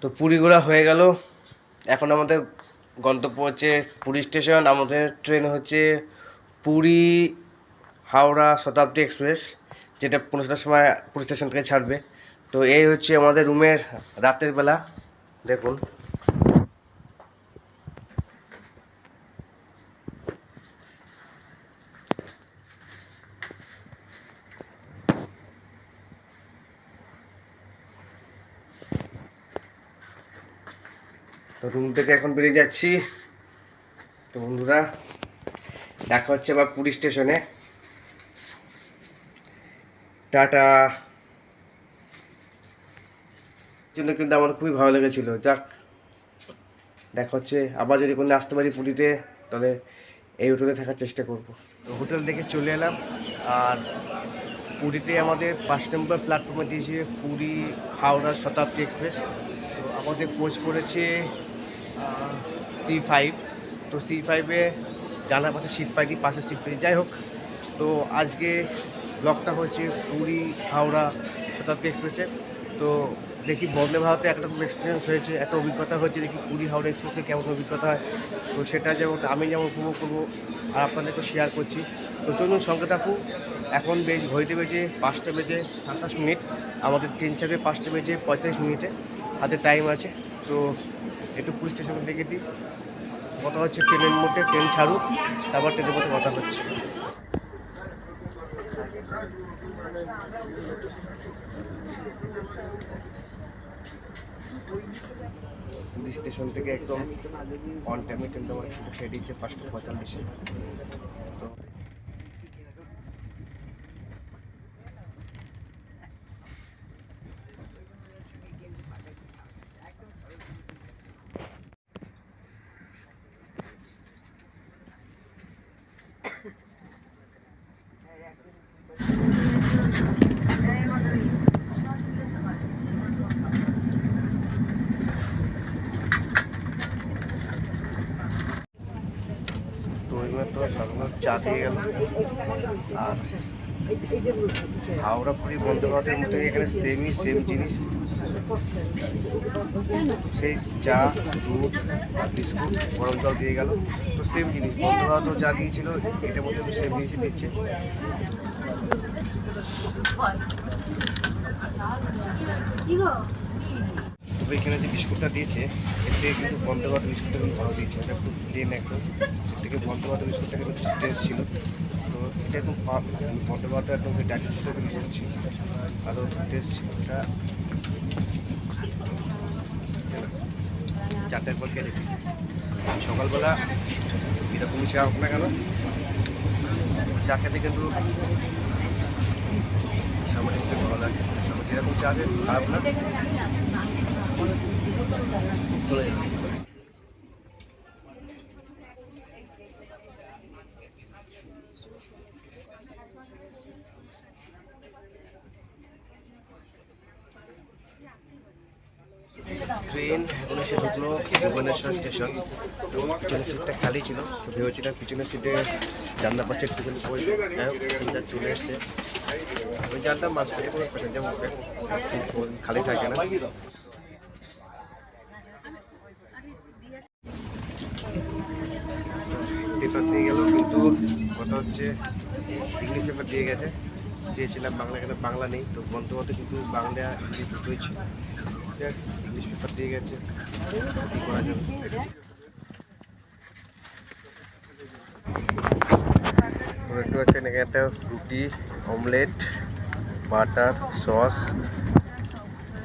তো পুরী ঘোরা হয়ে গেল। এখন আমাদের গন্তব্য হচ্ছে পুরী স্টেশন, আমাদের ট্রেন হচ্ছে পুরী হাওড়া শতাব্দী এক্সপ্রেস, যেটা পনেরোটার সময় পুরী স্টেশন থেকে ছাড়বে। তো এই হচ্ছে আমাদের রুমের রাতের বেলা। দেখুন। রুম থেকে এখন বেরিয়ে যাচ্ছি। তো বন্ধুরা, দেখা হচ্ছে আবার পুরী স্টেশনে। টাটা। জন্য কিন্তু আমার খুবই ভালো লেগেছিল। যাক, দেখা হচ্ছে। আবার যদি কোনো আসতে পারি পুরীতে, তাহলে এই হোটেলে থাকার চেষ্টা করব। তো হোটেল থেকে চলে এলাম। আর পুরীতে আমাদের পাঁচ নম্বর প্ল্যাটফর্মে দিয়েছে পুরী হাওড়া শতাব্দী এক্সপ্রেস। তো আমাদের কোচ করেছে সি ফাইভ তো সি ফাইভে জানার পাশে সিট পাইনি, পাশে সিট পাইনি যাই হোক, তো আজকে ব্লগটা হচ্ছে পুরী, হাওড়া, শতাব্দী এক্সপ্রেসে তো দেখি বন্দে ভারতে একটা এক্সপিরিয়েন্স হয়েছে, একটা অভিজ্ঞতা হয়েছে, দেখি পুরী, হাওড়া এক্সপ্রেসে কেমন অভিজ্ঞতা হয়। তো সেটা যেমন, আমি যেমন উপভোগ করব, আর আপনাদেরকে শেয়ার করছি। তো চলুন সঙ্গে থাকুন। এখন বেজ ঘড়িতে বেজে পাঁচটা বেজে সাতাশ মিনিট। আমাদের ট্রেন ছাড়বে পাঁচটা বেজে পঁয়তাল্লিশ মিনিটে। হাতে টাইম আছে, তো একটু পুলিশ স্টেশনে দেখে দিই। কথা হচ্ছে ট্রেনের মধ্যে ট্রেন ছাড়ুক, তারপর ট্রেনের মধ্যে কথা হচ্ছে। পুলিশ স্টেশন থেকে একদম অন টাইমে ট্রেনটা আমার দিচ্ছে পাঁচটা পঁয়তাল্লিশে। তো তো এবার তো সকালে চা দিয়ে গেল আর হাওড়া পুরী বন্দে ভারতের মধ্যে এখানে সেমই সেম জিনিস সেই চা, দুধ আর বিস্কুট গরম জল দিয়ে গেল। তো সেম জিনিস বন্দে ভারতও যা দিয়েছিল, এটার মধ্যে সেম জিনিসই দিচ্ছে। তবে এখানে যে বিস্কুটটা দিয়েছে থেকে কিন্তু ভারত বিস্কুটটা কিন্তু ভালো দিয়েছে। এটা খুব প্লেন একদম থেকে বন্দে বিস্কুটটা কিন্তু টেস্ট ছিল। তো এটা একদম ভারত একদম সাথে মিশন ছিল। ভালো টেস্ট ছিল। এটা চারটের পর খেয়ে সকালবেলা এরকমই চা হোক না কেন? চা খেতে কিন্তু সামনে খেতে ভালো লাগে। সামনে যেরকম চা খারাপ না। চলে যাবে ট্রেন এখন এসে ঢুকলো ভুবনেশ্বর স্টেশন। তো পিছনের সিটটা খালি ছিল, তো ভেবেছিলাম পিছনের সিটে জানলা পাশে একটুখানি বসবো সিটটা চলে এসছে। আমি জানতাম মাঝখানে কোনো প্যাসেঞ্জার খালি থাকে না। পেপার দিয়ে গেল, কিন্তু কথা হচ্ছে ইংলিশ পেপার দিয়ে গেছে। চেয়েছিলাম বাংলা এখানে বাংলা নেই, তো বন্ধুমতে কিন্তু বাংলা ইংলিশ দুটোই ছিল। একটু আছে একটা রুটি অমলেট বাটার, সস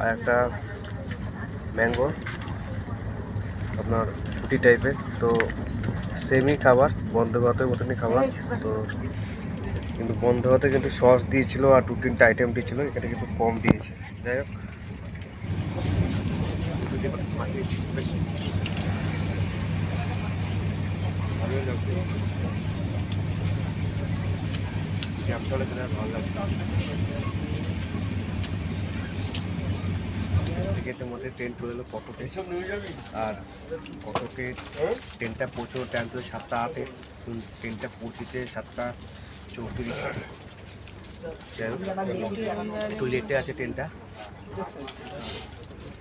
আর একটা ম্যাঙ্গো। আপনার রুটি টাইপের, তো সেমই খাবার, বন্ধ ভাতের মতনই খাবার। তো কিন্তু বন্ধ ভাতে কিন্তু সস দিয়েছিল আর দু আইটেম দিয়েছিল এখানে কিন্তু কম দিয়েছে। যাই হোক জ্যামটা হলে ভালো লাগছে টিকিটের মধ্যে ট্রেন চলে এলো কটকে। আর কটকে ট্রেনটা পৌঁছানো টাইম ছিল সাতটা আটে ট্রেনটা পৌঁছেছে সাতটা চৌত্রিশ। একটু লেটে আছে ট্রেনটা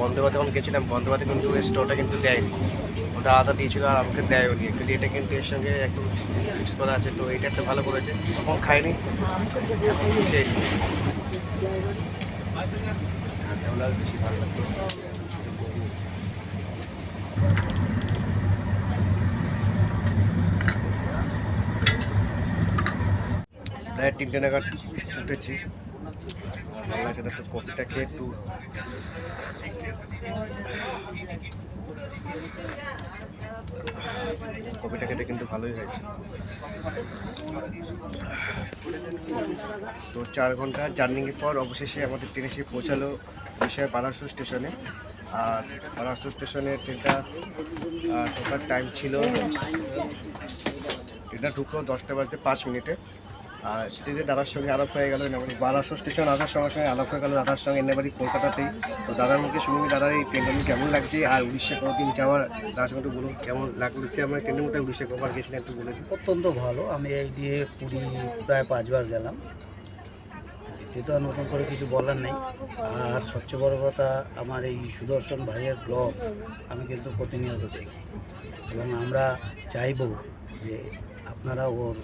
বন্ধবাতে যখন গেছিলাম বন্ধবাতে কিন্তু এই স্টোরটা কিন্তু দেয়নি। ওটা আদা দিয়েছিল আর আমাকে দেয়ও নি। কিন্তু এটা কিন্তু এর সঙ্গে একটু ফিক্স করা আছে। তো এটা একটা ভালো করেছে। তখন খাইনি। তিনটে নাগাদ উঠেছি। বাংলা সাথে একটু কফিটা খেয়ে একটু কফিটা খেতে কিন্তু ভালোই হয়েছে। তো চার ঘণ্টা জার্নিংয়ের পর অবশেষে আমাদের ট্রেন এসে পৌঁছালো বিষয় বারাসু স্টেশনে আর বারাসু স্টেশনে ট্রেনটা ঢোকার টাইম ছিল ট্রেনটা ঢুকলো দশটা বাজতে পাঁচ মিনিটে। আর সেটিতে দাদার সঙ্গে আলাপ হয়ে গেল মানে বারাসু স্টেশন আসার সঙ্গে সঙ্গে আলাপ হয়ে গেল দাদার সঙ্গে এনে কলকাতাতেই। তো দাদার মুখে শুনি দাদার এই ট্রেনটা কেমন লাগছে? আর উড়িষ্যা কোনোদিন যাওয়ার দাদার সঙ্গে একটু বলুন, কেমন লাগছে? আমার ট্রেনের মধ্যে উড়িষ্যা কবার গেছিলেন একটু বলে অত্যন্ত ভালো। আমি এই দিয়ে পুরী প্রায় পাঁচবার গেলাম। এতে তো আর নতুন করে কিছু বলার নেই। আর সবচেয়ে বড় কথা, আমার এই সুদর্শন ভাইয়ের ব্লগ আমি কিন্তু প্রতিনিয়ত দেখি। এবং আমরা চাইব যে আপনারা ওর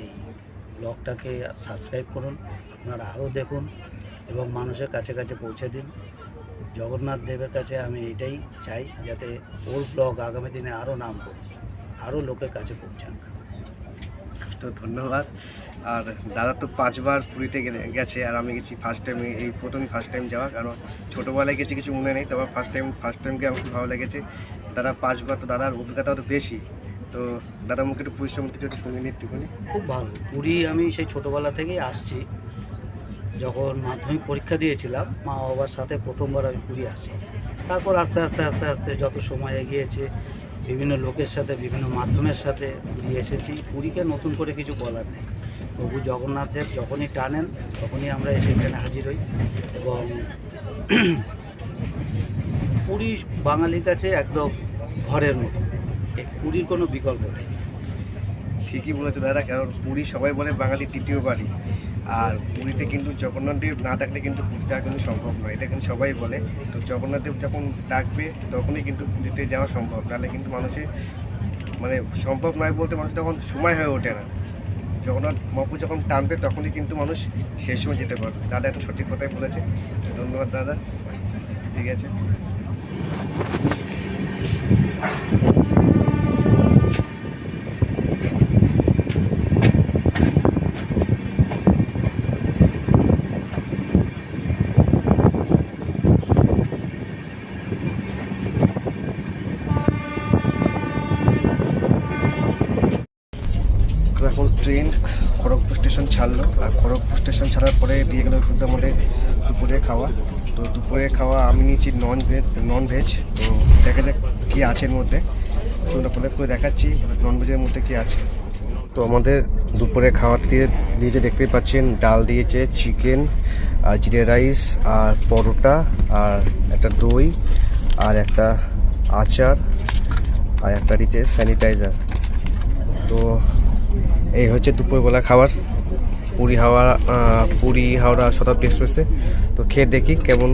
এই ব্লগটাকে সাবস্ক্রাইব করুন, আপনারা আরও দেখুন এবং মানুষের কাছে কাছে পৌঁছে দিন। জগন্নাথ দেবের কাছে আমি এটাই চাই যাতে ওর ব্লগ আগামী দিনে আরও নাম করুক আরও লোকের কাছে পৌঁছাক। তো ধন্যবাদ। আর দাদা তো পাঁচবার পুরীতে গেছে আর আমি গেছি ফার্স্ট টাইম এই প্রথমই ফার্স্ট টাইম যাওয়া, কারণ ছোটোবেলায় গেছি কিছু মনে নেই, তবে ফার্স্ট টাইম ফার্স্ট টাইমকে আমার খুব ভালো লেগেছে। দাদা পাঁচবার তো দাদার অভিজ্ঞতা তো বেশি। তো দাদা মুখে একটু পরিশ্রম যদি শুনে নিই একটুখানি। খুব ভালো। পুরী আমি সেই ছোটোবেলা থেকেই আসছি। যখন মাধ্যমিক পরীক্ষা দিয়েছিলাম, মা বাবার সাথে প্রথমবার আমি পুরী আসি। তারপর আস্তে আস্তে আস্তে আস্তে যত সময় এগিয়েছে, বিভিন্ন লোকের সাথে, বিভিন্ন মাধ্যমের সাথে পুরী এসেছি। পুরীকে নতুন করে কিছু বলার নেই। প্রভু জগন্নাথ দেব যখনই টানেন, তখনই আমরা এসে এখানে হাজির হই। এবং পুরী বাঙালির কাছে একদম ঘরের মতো। পুরীর কোনো বিকল্প নেই। ঠিকই বলেছে দাদা, কারণ পুরী সবাই বলে বাঙালির তৃতীয় বাড়ি। আর পুরীতে কিন্তু জগন্নাথ দেব না ডাকলে কিন্তু পুরী যাওয়া কিন্তু সম্ভব নয়। এটা কিন্তু সবাই বলে। তো জগন্নাথ দেব যখন ডাকবে, তখনই কিন্তু পুরীতে যাওয়া সম্ভব। নাহলে কিন্তু মানুষের মানে সম্ভব নয় বলতে মানুষ তখন সময় হয়ে ওঠে না। জগন্নাথ মহাপু যখন টানবে, তখনই কিন্তু মানুষ সেই সময় যেতে পারবে। দাদা এত সঠিক কথাই বলেছে। ধন্যবাদ দাদা। ঠিক আছে তো এখন ট্রেন খড়গপুর স্টেশন ছাড়লো আর খড়গপুর স্টেশন ছাড়ার পরে দিয়ে গেলো কিন্তু আমাদের দুপুরে খাওয়া। তো দুপুরে খাওয়া আমি নিয়েছি নন ভেজ নন ভেজ তো দেখা যাক কী আছে এর মধ্যে। চলুন আপনাদের করে দেখাচ্ছি নন ভেজের মধ্যে কী আছে। তো আমাদের দুপুরে খাওয়া দিয়ে দিয়েছে দেখতেই পাচ্ছেন, ডাল দিয়েছে চিকেন আর জিরে রাইস আর পরোটা, আর একটা দই, আর একটা আচার, আর একটা দিয়েছে স্যানিটাইজার তো এই হচ্ছে দুপুরবেলা খাবার। পুরী হাওড়া পুরী হাওড়া শতাব্দী এক্সপ্রেসে। তো খেয়ে দেখি কেমন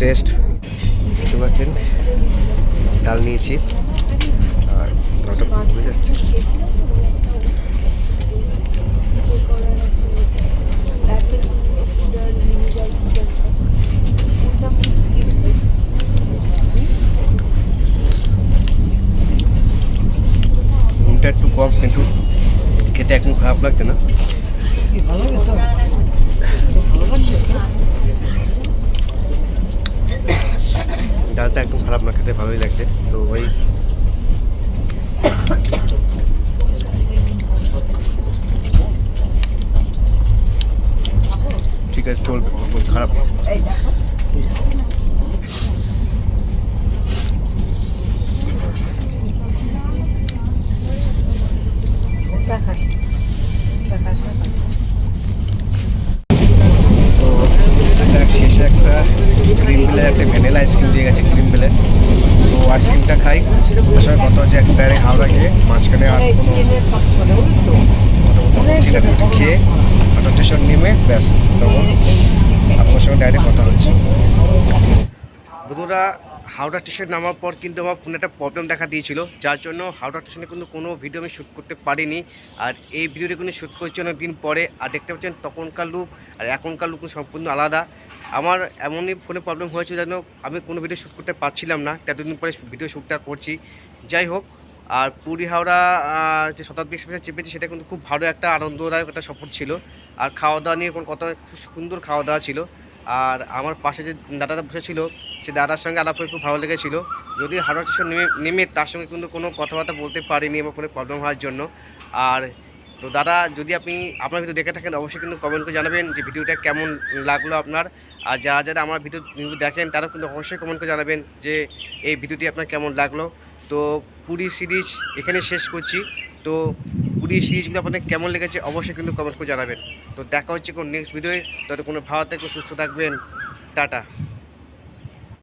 টেস্ট দেখতে পাচ্ছেন, ডাল নিয়েছি। আর ওটা একটু কম, কিন্তু খেতে একদম খারাপ লাগছে না। ডালটা একদম খারাপ না খেতে ভালোই লাগছে। তো ওই ঠিক আছে চলবে খারাপ ক্রিম বেলের একটা ভ্যানিলা আইসক্রিম দিয়ে গেছে ক্রিম বেলের তো আইসক্রিমটা খাই। ওর সঙ্গে কথা হচ্ছে ডাইরেক্ট হাওড়া গিয়ে মাঝখানে আর ঠিক আছে ওটা খেয়ে অটো স্টেশন নেমে ব্যাস, তখন আপনার সঙ্গে ডাইরেক্ট কথা হচ্ছে। বন্ধুরা, হাওড়া স্টেশন নামার পর কিন্তু আমার ফোনে একটা প্রবলেম দেখা দিয়েছিল, যার জন্য হাওড়া স্টেশনে কিন্তু কোনো ভিডিও আমি শ্যুট করতে পারিনি। আর এই ভিডিওটা কিন্তু শ্যুট করছি অনেক দিন পরে, আর দেখতে পাচ্ছেন তখনকার লুক আর এখনকার লুক সম্পূর্ণ আলাদা। আমার এমনই ফোনে প্রবলেম হয়েছে যেন আমি কোনো ভিডিও শ্যুট করতে পারছিলাম না। এতদিন পরে ভিডিও শ্যুটটা করছি। যাই হোক, আর পুরী হাওড়া যে শতাব্দী এক্সপ্রেসে চেপেছি, সেটা কিন্তু খুব ভালো একটা আনন্দদায়ক একটা সফর ছিল। আর খাওয়া দাওয়া নিয়ে কোনো কথা, খুব সুন্দর খাওয়া দাওয়া ছিল। আর আমার পাশে যে দাদাটা বসেছিল, সে দাদার সঙ্গে আলাপ হয়ে খুব ভালো লেগেছিল। যদি হাওড়া স্টেশন নেমে নেমে তার সঙ্গে কিন্তু কোনো কথাবার্তা বলতে পারিনি আমার ফোনে প্রবলেম হওয়ার জন্য। আর তো দাদা, যদি আপনি আপনার ভিডিও দেখে থাকেন, অবশ্যই কিন্তু কমেন্ট করে জানাবেন যে ভিডিওটা কেমন লাগল আপনার। আর যারা যারা আমার ভিডিও নিউজ দেখেন তারা কিন্তু অবশ্যই কমেন্ট করে জানাবেন যে এই ভিডিওটি আপনার কেমন লাগল। তো পুরী সিরিজ এখানে শেষ করছি। তো পুরী সিরিজগুলো আপনাদের কেমন লেগেছে অবশ্যই কিন্তু কমেন্ট করে জানাবেন। তো দেখা হচ্ছে কোন নেক্সট ভিডিওয়ে তত কোনো ভালো থাকবেন, সুস্থ থাকবেন। টাটা।